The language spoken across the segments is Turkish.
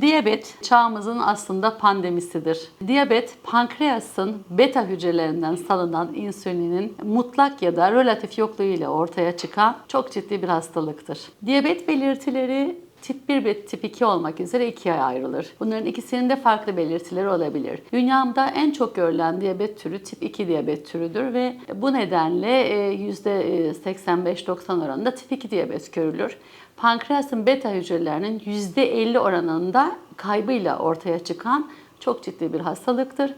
Diyabet çağımızın aslında pandemisidir. Diyabet pankreasın beta hücrelerinden salınan insülinin mutlak ya da relatif yokluğu ile ortaya çıkan çok ciddi bir hastalıktır. Diyabet belirtileri Tip 1 ve tip 2 olmak üzere ikiye ayrılır. Bunların ikisinin de farklı belirtileri olabilir. Dünyamda en çok görülen diyabet türü tip 2 diyabet türüdür ve bu nedenle e, %85-90 oranında tip 2 diyabet görülür. Pankreasın beta hücrelerinin %50 oranında kaybıyla ortaya çıkan çok ciddi bir hastalıktır.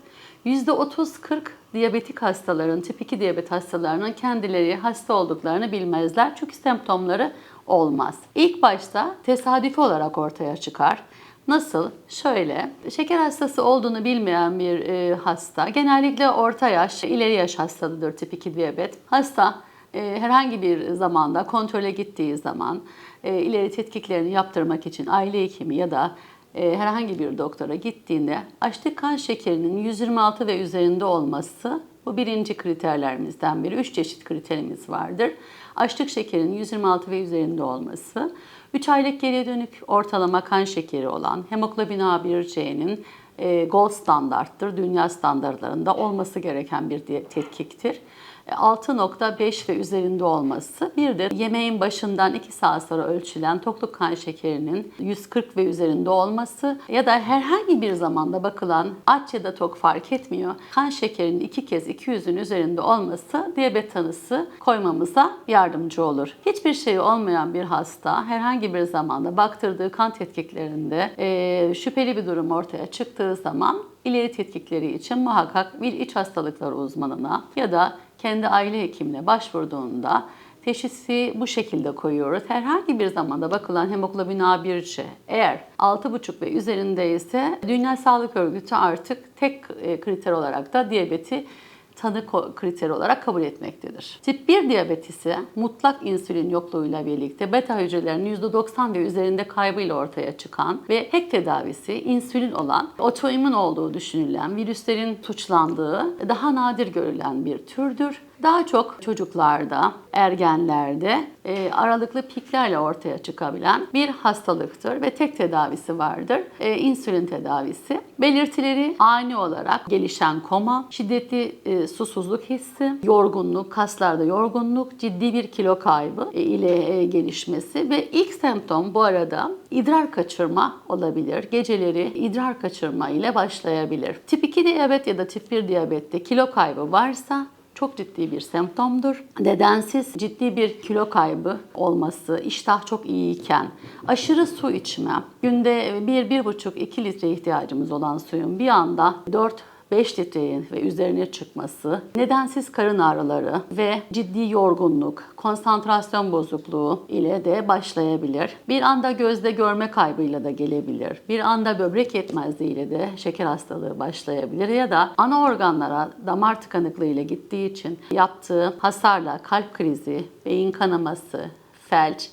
%30-40 diyabetik hastaların, tip 2 diyabet hastalarının kendileri hasta olduklarını bilmezler. Çünkü semptomları olmaz. İlk başta tesadüfi olarak ortaya çıkar. Nasıl? Şöyle, şeker hastası olduğunu bilmeyen bir e, hasta, genellikle orta yaş, ileri yaş hastalıdır tip 2 diyabet. Hasta e, herhangi bir zamanda kontrole gittiği zaman e, ileri tetkiklerini yaptırmak için aile hekimi ya da herhangi bir doktora gittiğinde açlık kan şekerinin 126 ve üzerinde olması bu birinci kriterlerimizden biri. Üç çeşit kriterimiz vardır. Açlık şekerinin 126 ve üzerinde olması, 3 aylık geriye dönük ortalama kan şekeri olan hemoglobin A1C'nin e, gold standarttır. Dünya standartlarında olması gereken bir tetkiktir. 6.5 ve üzerinde olması. Bir de yemeğin başından 2 saat sonra ölçülen tokluk kan şekerinin 140 ve üzerinde olması ya da herhangi bir zamanda bakılan aç ya da tok fark etmiyor. Kan şekerinin 2 kez 200'ün üzerinde olması diyabet tanısı koymamıza yardımcı olur. Hiçbir şey olmayan bir hasta herhangi bir zamanda baktırdığı kan tetkiklerinde e, şüpheli bir durum ortaya çıktığı zaman ileri tetkikleri için muhakkak bir iç hastalıkları uzmanına ya da kendi aile hekimine başvurduğunda teşhisi bu şekilde koyuyoruz. Herhangi bir zamanda bakılan hemoglobin A1C eğer 6,5 ve üzerinde ise Dünya Sağlık Örgütü artık tek e, kriter olarak da diyabeti tanı kriteri olarak kabul etmektedir. Tip 1 diyabet ise mutlak insülin yokluğuyla birlikte beta hücrelerinin %90 ve üzerinde kaybıyla ortaya çıkan ve tek tedavisi insülin olan otoimmün olduğu düşünülen virüslerin suçlandığı daha nadir görülen bir türdür. Daha çok çocuklarda, ergenlerde e, aralıklı piklerle ortaya çıkabilen bir hastalıktır ve tek tedavisi vardır. E, insülin tedavisi. Belirtileri ani olarak gelişen koma, şiddetli e, susuzluk hissi, yorgunluk, kaslarda yorgunluk, ciddi bir kilo kaybı e, ile e, gelişmesi ve ilk semptom bu arada idrar kaçırma olabilir. Geceleri idrar kaçırma ile başlayabilir. Tip 2 diyabet ya da tip 1 diyabette kilo kaybı varsa çok ciddi bir semptomdur. Nedensiz ciddi bir kilo kaybı olması, iştah çok iyiyken, aşırı su içme, günde 1-1,5-2 litre ihtiyacımız olan suyun bir anda 4 5 litrenin ve üzerine çıkması, nedensiz karın ağrıları ve ciddi yorgunluk, konsantrasyon bozukluğu ile de başlayabilir. Bir anda gözde görme kaybıyla da gelebilir. Bir anda böbrek yetmezliği ile de şeker hastalığı başlayabilir ya da ana organlara damar tıkanıklığı ile gittiği için yaptığı hasarla kalp krizi, beyin kanaması, felç,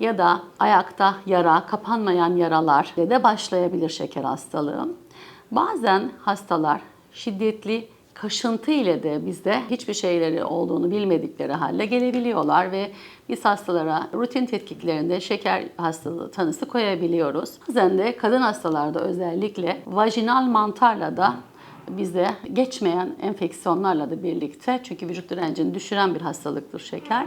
ya da ayakta yara, kapanmayan yaralar ile de başlayabilir şeker hastalığı. Bazen hastalar şiddetli kaşıntı ile de bizde hiçbir şeyleri olduğunu bilmedikleri halde gelebiliyorlar ve biz hastalara rutin tetkiklerinde şeker hastalığı tanısı koyabiliyoruz. Bazen de kadın hastalarda özellikle vajinal mantarla da bize geçmeyen enfeksiyonlarla da birlikte çünkü vücut direncini düşüren bir hastalıktır şeker.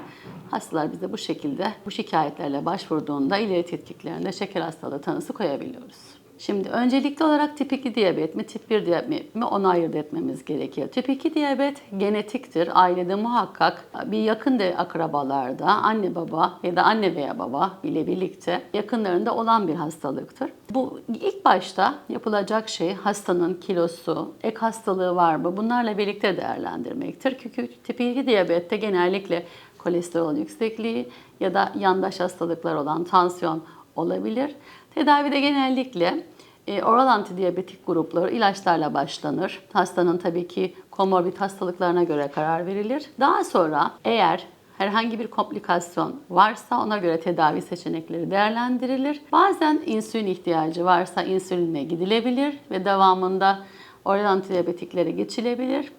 Hastalar bize bu şekilde bu şikayetlerle başvurduğunda ileri tetkiklerinde şeker hastalığı tanısı koyabiliyoruz. Şimdi öncelikli olarak tip 2 diyabet mi, tip 1 diyabet mi onu ayırt etmemiz gerekiyor. Tip 2 diyabet genetiktir. Ailede muhakkak bir yakın de akrabalarda anne baba ya da anne veya baba ile birlikte yakınlarında olan bir hastalıktır. Bu ilk başta yapılacak şey hastanın kilosu, ek hastalığı var mı bunlarla birlikte değerlendirmektir. Çünkü tip 2 diyabette genellikle kolesterol yüksekliği ya da yandaş hastalıklar olan tansiyon olabilir. Tedavide genellikle e, oral antidiyabetik grupları ilaçlarla başlanır. Hastanın tabii ki komorbid hastalıklarına göre karar verilir. Daha sonra eğer herhangi bir komplikasyon varsa ona göre tedavi seçenekleri değerlendirilir. Bazen insülin ihtiyacı varsa insülinle gidilebilir ve devamında oral antidiyabetiklere geçilebilir.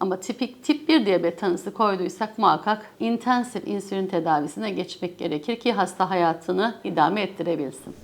Ama tipik tip 1 diyabet tanısı koyduysak muhakkak intensif insülin tedavisine geçmek gerekir ki hasta hayatını idame ettirebilsin.